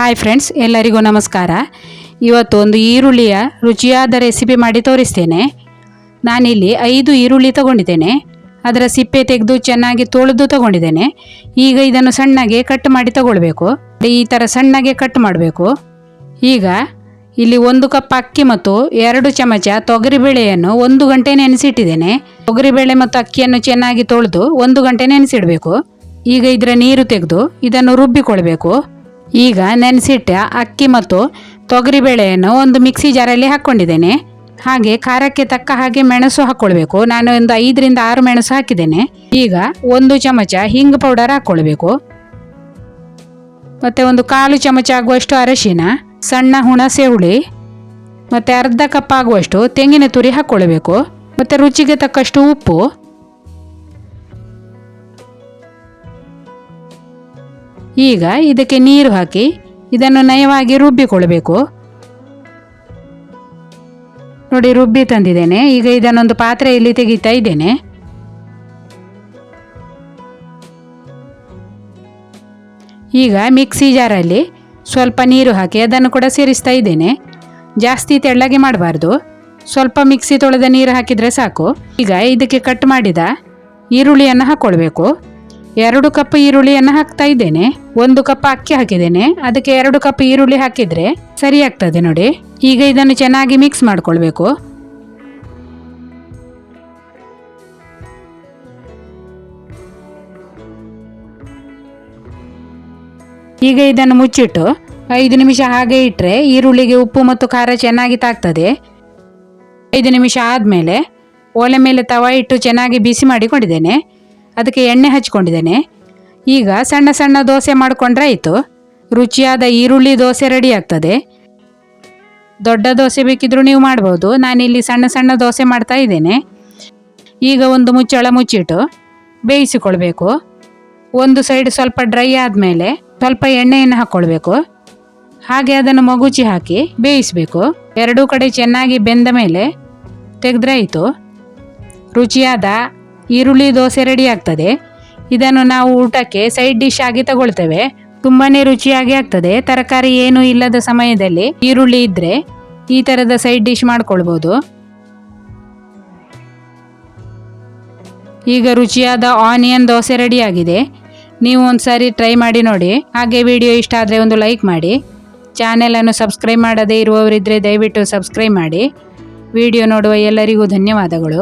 Hi friends ಎಲ್ಲರಿಗೂ ನಮಸ್ಕಾರ. ಇವತ್ತು ಒಂದು ಈರುಳ್ಳಿಯ ರುಚಿಯಾದ ರೆಸಿಪಿ ಮಾಡಿ ತೋರಿಸ್ತೇನೆ. ನಾನಿಲ್ಲಿ ಐದು ಈರುಳ್ಳಿ ತಗೊಂಡಿದ್ದೇನೆ. ಅದರ ಸಿಪ್ಪೆ ತೆಗೆದು ಚೆನ್ನಾಗಿ ತೊಳೆದು ತಗೊಂಡಿದ್ದೇನೆ. ಈಗ ಇದನ್ನು ಸಣ್ಣಗೆ ಕಟ್ ಮಾಡಿ ತಗೊಳ್ಬೇಕು. ಈ ಥರ ಸಣ್ಣಗೆ ಕಟ್ ಮಾಡಬೇಕು. ಈಗ ಇಲ್ಲಿ ಒಂದು ಕಪ್ ಅಕ್ಕಿ ಮತ್ತು ಎರಡು ಚಮಚ ತೊಗರಿಬೇಳೆಯನ್ನು ಒಂದು ಗಂಟೆ ನೆನೆಸಿಟ್ಟಿದ್ದೇನೆ. ತೊಗರಿಬೇಳೆ ಮತ್ತು ಅಕ್ಕಿಯನ್ನು ಚೆನ್ನಾಗಿ ತೊಳೆದು ಒಂದು ಗಂಟೆ ನೆನೆಸಿಡಬೇಕು. ಈಗ ಇದರ ನೀರು ತೆಗೆದು ಇದನ್ನು ರುಬ್ಬಿಕೊಳ್ಬೇಕು. ಈಗ ನೆನೆಸಿಟ್ಟ ಅಕ್ಕಿ ಮತ್ತು ತೊಗರಿಬೇಳೆಯನ್ನು ಒಂದು ಮಿಕ್ಸಿ ಜಾರಲ್ಲಿ ಹಾಕ್ಕೊಂಡಿದ್ದೇನೆ. ಹಾಗೆ ಖಾರಕ್ಕೆ ತಕ್ಕ ಹಾಗೆ ಮೆಣಸು ಹಾಕ್ಕೊಳ್ಬೇಕು. ನಾನು ಒಂದು ಐದರಿಂದ ಆರು ಮೆಣಸು ಹಾಕಿದ್ದೇನೆ. ಈಗ ಒಂದು ಚಮಚ ಹಿಂಗ್ ಪೌಡರ್ ಹಾಕ್ಕೊಳ್ಬೇಕು. ಮತ್ತು ಒಂದು ಕಾಲು ಚಮಚ ಆಗುವಷ್ಟು ಅರಶಿನ, ಸಣ್ಣ ಹುಣಸೆ ಹುಳಿ ಮತ್ತು ಅರ್ಧ ಕಪ್ ಆಗುವಷ್ಟು ತೆಂಗಿನ ತುರಿ ಹಾಕ್ಕೊಳ್ಬೇಕು. ಮತ್ತು ರುಚಿಗೆ ತಕ್ಕಷ್ಟು ಉಪ್ಪು ಈಗ ಇದಕ್ಕೆ ನೀರು ಹಾಕಿ ಇದನ್ನು ನಯವಾಗಿ ರುಬ್ಬಿಕೊಳ್ಳಬೇಕು. ನೋಡಿ, ರುಬ್ಬಿ ತಂದಿದ್ದೇನೆ. ಈಗ ಇದನ್ನೊಂದು ಪಾತ್ರೆಯಲ್ಲಿ ತೆಗಿತಾ ಇದ್ದೇನೆ. ಈಗ ಮಿಕ್ಸಿ ಜಾರಲ್ಲಿ ಸ್ವಲ್ಪ ನೀರು ಹಾಕಿ ಅದನ್ನು ಕೂಡ ಸೇರಿಸ್ತಾ ಇದ್ದೇನೆ. ಜಾಸ್ತಿ ತೆಳ್ಳಗೆ ಮಾಡಬಾರ್ದು. ಸ್ವಲ್ಪ ಮಿಕ್ಸಿ ತೊಳೆದ ನೀರು ಹಾಕಿದರೆ ಸಾಕು. ಈಗ ಇದಕ್ಕೆ ಕಟ್ ಮಾಡಿದ ಈರುಳ್ಳಿಯನ್ನು ಹಾಕ್ಕೊಳ್ಬೇಕು ಎರಡು ಕಪ್ ಈರುಳ್ಳಿಯನ್ನು ಹಾಕ್ತಾ ಇದ್ದೇನೆ. ಒಂದು ಕಪ್ ಅಕ್ಕಿ ಹಾಕಿದ್ದೇನೆ. ಅದಕ್ಕೆ ಎರಡು ಕಪ್ ಈರುಳ್ಳಿ ಹಾಕಿದ್ರೆ ಸರಿ ಆಗ್ತದೆ ನೋಡಿ. ಈಗ ಇದನ್ನು ಚೆನ್ನಾಗಿ ಮಿಕ್ಸ್ ಮಾಡ್ಕೊಳ್ಬೇಕು. ಈಗ ಇದನ್ನು ಮುಚ್ಚಿಟ್ಟು ಐದು ನಿಮಿಷ ಹಾಗೆ ಇಟ್ಟರೆ ಈರುಳ್ಳಿಗೆ ಉಪ್ಪು ಮತ್ತು ಖಾರ ಚೆನ್ನಾಗಿ ತಾಗ್ತದೆ. ಐದು ನಿಮಿಷ ಆದಮೇಲೆ ಒಲೆ ಮೇಲೆ ತವ ಇಟ್ಟು ಚೆನ್ನಾಗಿ ಬಿಸಿ ಮಾಡಿಕೊಂಡಿದ್ದೇನೆ. ಅದಕ್ಕೆ ಎಣ್ಣೆ ಹಚ್ಕೊಂಡಿದ್ದೇನೆ. ಈಗ ಸಣ್ಣ ಸಣ್ಣ ದೋಸೆ ಮಾಡಿಕೊಂಡ್ರೆ ಆಯಿತು. ರುಚಿಯಾದ ಈರುಳ್ಳಿ ದೋಸೆ ರೆಡಿ ಆಗ್ತದೆ. ದೊಡ್ಡ ದೋಸೆ ಬೇಕಿದ್ರೂ ನೀವು ಮಾಡ್ಬೋದು. ನಾನಿಲ್ಲಿ ಸಣ್ಣ ಸಣ್ಣ ದೋಸೆ ಮಾಡ್ತಾ ಇದ್ದೇನೆ. ಈಗ ಒಂದು ಮುಚ್ಚಳ ಮುಚ್ಚಿಟ್ಟು ಬೇಯಿಸಿಕೊಳ್ಬೇಕು. ಒಂದು ಸೈಡ್ ಸ್ವಲ್ಪ ಡ್ರೈ ಆದಮೇಲೆ ಸ್ವಲ್ಪ ಎಣ್ಣೆಯನ್ನು ಹಾಕ್ಕೊಳ್ಬೇಕು ಹಾಗೆ ಅದನ್ನು ಮಗುಚಿ ಹಾಕಿ ಬೇಯಿಸಬೇಕು. ಎರಡೂ ಕಡೆ ಚೆನ್ನಾಗಿ ಬೆಂದ ಮೇಲೆ ತೆಗೆದ್ರೆ ಆಯಿತು ರುಚಿಯಾದ ಈರುಳ್ಳಿ ದೋಸೆ ರೆಡಿ ಆಗ್ತದೆ. ಇದನ್ನು ನಾವು ಊಟಕ್ಕೆ ಸೈಡ್ ಡಿಶ್ ಆಗಿ ತಗೊಳ್ತೇವೆ. ತುಂಬಾ ರುಚಿಯಾಗಿ ಆಗ್ತದೆ. ತರಕಾರಿ ಏನೂ ಇಲ್ಲದ ಸಮಯದಲ್ಲಿ ಈರುಳ್ಳಿ ಇದ್ರೆ ಈ ಥರದ ಸೈಡ್ ಡಿಶ್ ಮಾಡ್ಕೊಳ್ಬೋದು. ಈಗ ರುಚಿಯಾದ ಆನಿಯನ್ ದೋಸೆ ರೆಡಿ ಆಗಿದೆ. ನೀವು ಒಂದು ಸಾರಿ ಟ್ರೈ ಮಾಡಿ ನೋಡಿ. ಹಾಗೆ ವಿಡಿಯೋ ಇಷ್ಟ ಆದರೆ ಒಂದು ಲೈಕ್ ಮಾಡಿ. ಚಾನೆಲನ್ನು ಸಬ್ಸ್ಕ್ರೈಬ್ ಮಾಡದೇ ಇರುವವರಿದ್ದರೆ ದಯವಿಟ್ಟು ಸಬ್ಸ್ಕ್ರೈಬ್ ಮಾಡಿ. ವಿಡಿಯೋ ನೋಡುವ ಎಲ್ಲರಿಗೂ ಧನ್ಯವಾದಗಳು.